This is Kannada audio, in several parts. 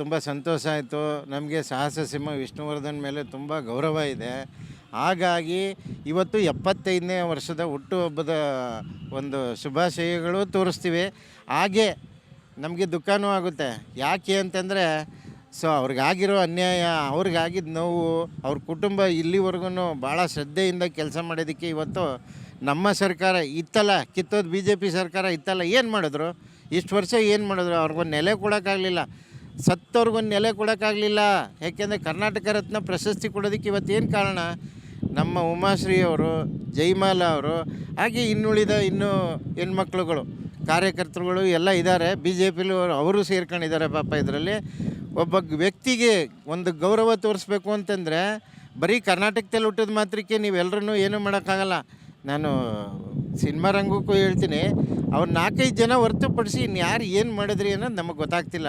ತುಂಬ ಸಂತೋಷ ಆಯಿತು. ನಮಗೆ ಸಾಹಸ ಸಿಂಹ ವಿಷ್ಣುವರ್ಧನ್ ಮೇಲೆ ತುಂಬ ಗೌರವ ಇದೆ. ಹಾಗಾಗಿ ಇವತ್ತು ಎಪ್ಪತ್ತೈದನೇ ವರ್ಷದ ಹುಟ್ಟುಹಬ್ಬದ ಒಂದು ಶುಭಾಶಯಗಳು ತೋರಿಸ್ತೀವಿ. ಹಾಗೆ ನಮಗೆ ದುಃಖನೂ ಆಗುತ್ತೆ. ಯಾಕೆ ಅಂತಂದರೆ, ಸೊ ಅವ್ರಿಗಾಗಿರೋ ಅನ್ಯಾಯ ಅವ್ರಿಗಾಗಿದ್ದ ನೋವು, ಅವ್ರ ಕುಟುಂಬ ಇಲ್ಲಿವರೆಗೂ ಭಾಳ ಶ್ರದ್ಧೆಯಿಂದ ಕೆಲಸ ಮಾಡೋದಕ್ಕೆ ಇವತ್ತು ನಮ್ಮ ಸರ್ಕಾರ ಇತ್ತಲ್ಲ, ಕಿತ್ತೋದು ಬಿ ಜೆ ಪಿ ಸರ್ಕಾರ ಇತ್ತಲ್ಲ, ಏನು ಮಾಡಿದ್ರು? ಇಷ್ಟು ವರ್ಷ ಏನು ಮಾಡಿದ್ರು? ಅವ್ರಿಗೊಂದು ನೆಲೆ ಕೊಡೋಕ್ಕಾಗಲಿಲ್ಲ. ಸತ್ತವ್ರಿಗೊಂದು ನೆಲೆ ಕೊಡೋಕ್ಕಾಗಲಿಲ್ಲ. ಯಾಕೆಂದರೆ ಕರ್ನಾಟಕ ರತ್ನ ಪ್ರಶಸ್ತಿ ಕೊಡೋದಕ್ಕೆ ಇವತ್ತೇನು ಕಾರಣ? ನಮ್ಮ ಉಮಾಶ್ರೀ ಅವರು ಜೈಮಾಲ ಅವರು, ಹಾಗೆ ಇನ್ನುಳಿದ ಇನ್ನೂ ಹೆಣ್ಮಕ್ಳುಗಳು, ಕಾರ್ಯಕರ್ತರುಗಳು ಎಲ್ಲ ಇದ್ದಾರೆ. ಬಿ ಜೆ ಪಿಲು ಅವರು ಸೇರ್ಕೊಂಡಿದ್ದಾರೆ ಪಾಪ ಇದರಲ್ಲಿ. ಒಬ್ಬ ವ್ಯಕ್ತಿಗೆ ಒಂದು ಗೌರವ ತೋರಿಸ್ಬೇಕು ಅಂತಂದರೆ ಬರೀ ಕರ್ನಾಟಕದಲ್ಲಿ ಹುಟ್ಟಿದ ಮಾತ್ರಕ್ಕೆ ನೀವೆಲ್ಲರೂ ಏನೂ ಮಾಡೋಕ್ಕಾಗಲ್ಲ. ನಾನು ಸಿನಿಮಾ ರಂಗಕ್ಕೂ ಹೇಳ್ತೀನಿ ಅವ್ರು ನಾಲ್ಕೈದು ಜನ ಹೊರತುಪಡಿಸಿ ಇನ್ಯಾರು ಏನು ಮಾಡಿದ್ರಿ ಅನ್ನೋದು ನಮಗೆ ಗೊತ್ತಾಗ್ತಿಲ್ಲ.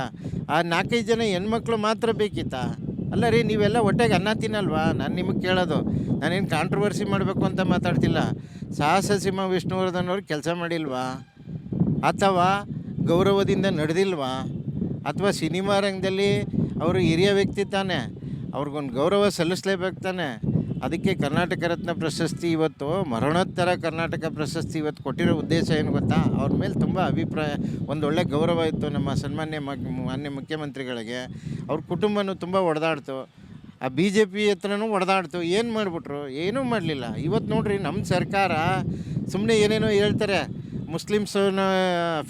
ಆ ನಾಲ್ಕೈದು ಜನ ಹೆಣ್ಮಕ್ಳು ಮಾತ್ರ ಬೇಕಿತ್ತಾ? ಅಲ್ಲ ರೀ, ನೀವೆಲ್ಲ ಹೊಟ್ಟೆಗೆ ಅನ್ನ ತಿನ್ನಲ್ವಾ? ನಾನು ನಿಮಗೆ ಕೇಳೋದು. ನಾನೇನು ಕಾಂಟ್ರವರ್ಸಿ ಮಾಡಬೇಕು ಅಂತ ಮಾತಾಡ್ತಿಲ್ಲ. ಸಾಹಸ ಸಿಂಹ ವಿಷ್ಣುವರ್ಧನ್ ಕೆಲಸ ಮಾಡಿಲ್ವಾ? ಅಥವಾ ಗೌರವದಿಂದ ನಡೆದಿಲ್ವಾ? ಅಥವಾ ಸಿನಿಮಾ ರಂಗದಲ್ಲಿ ಅವರು ಹಿರಿಯ ವ್ಯಕ್ತಿ ತಾನೆ? ಅವ್ರಿಗೊಂದು ಗೌರವ ಸಲ್ಲಿಸ್ಲೇಬೇಕು ತಾನೆ? ಅದಕ್ಕೆ ಕರ್ನಾಟಕ ರತ್ನ ಪ್ರಶಸ್ತಿ ಇವತ್ತು, ಮರಣೋತ್ತರ ಕರ್ನಾಟಕ ಪ್ರಶಸ್ತಿ ಇವತ್ತು ಕೊಟ್ಟಿರೋ ಉದ್ದೇಶ ಏನು ಗೊತ್ತಾ? ಅವ್ರ ಮೇಲೆ ತುಂಬ ಅಭಿಪ್ರಾಯ, ಒಂದು ಒಳ್ಳೆ ಗೌರವ ಇತ್ತು ನಮ್ಮ ಸನ್ಮಾನ್ಯ ಮಾನ್ಯ ಮುಖ್ಯಮಂತ್ರಿಗಳಿಗೆ. ಅವ್ರ ಕುಟುಂಬನೂ ತುಂಬ ಒಡೆದಾಡ್ತು. ಆ ಬಿ ಜೆ ಪಿ ಹತ್ರನೂ ಹೊಡೆದಾಡ್ತು ಏನು ಮಾಡಿಬಿಟ್ರು? ಏನೂ ಮಾಡಲಿಲ್ಲ. ಇವತ್ತು ನೋಡ್ರಿ, ನಮ್ಮ ಸರ್ಕಾರ ಸುಮ್ಮನೆ ಏನೇನೋ ಹೇಳ್ತಾರೆ. ಮುಸ್ಲಿಮ್ಸನ್ನ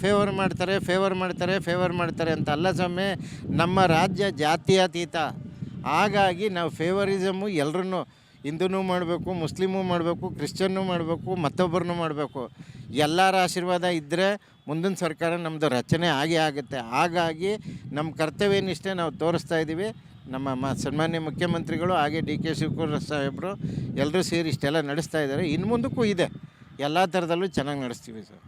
ಫೇವರ್ ಮಾಡ್ತಾರೆ ಫೇವರ್ ಮಾಡ್ತಾರೆ ಫೇವರ್ ಮಾಡ್ತಾರೆ ಅಂತ ಅಲ್ಲ ಸ್ವಾಮಿ, ನಮ್ಮ ರಾಜ್ಯ ಜಾತ್ಯತೀತ. ಹಾಗಾಗಿ ನಾವು ಫೇವರಿಸಮು ಎಲ್ಲರನ್ನೂ ಹಿಂದೂ ಮಾಡಬೇಕು, ಮುಸ್ಲಿಮೂ ಮಾಡಬೇಕು, ಕ್ರಿಶ್ಚಿಯನ್ನು ಮಾಡಬೇಕು, ಮತ್ತೊಬ್ಬರನ್ನು ಮಾಡಬೇಕು. ಎಲ್ಲರ ಆಶೀರ್ವಾದ ಇದ್ದರೆ ಮುಂದಿನ ಸರ್ಕಾರ ನಮ್ಮದು ರಚನೆ ಆಗೇ ಆಗುತ್ತೆ. ಹಾಗಾಗಿ ನಮ್ಮ ಕರ್ತವ್ಯ ನಿಷ್ಠೆ ನಾವು ತೋರಿಸ್ತಾ ಇದ್ದೀವಿ. ನಮ್ಮ ಮ ಸನ್ಮಾನ್ಯ ಮುಖ್ಯಮಂತ್ರಿಗಳು ಹಾಗೆ ಡಿ ಕೆ ಶಿವಕುಮಾರ್ ಸಾಹೇಬರು ಎಲ್ಲರೂ ಸೇರಿ ಇಷ್ಟೆಲ್ಲ ನಡೆಸ್ತಾ ಇದ್ದಾರೆ. ಇನ್ನು ಮುಂದಕ್ಕೂ ಇದೆ. ಎಲ್ಲ ಥರದಲ್ಲೂ ಚೆನ್ನಾಗಿ ನಡೆಸ್ತೀವಿ ಸರ್.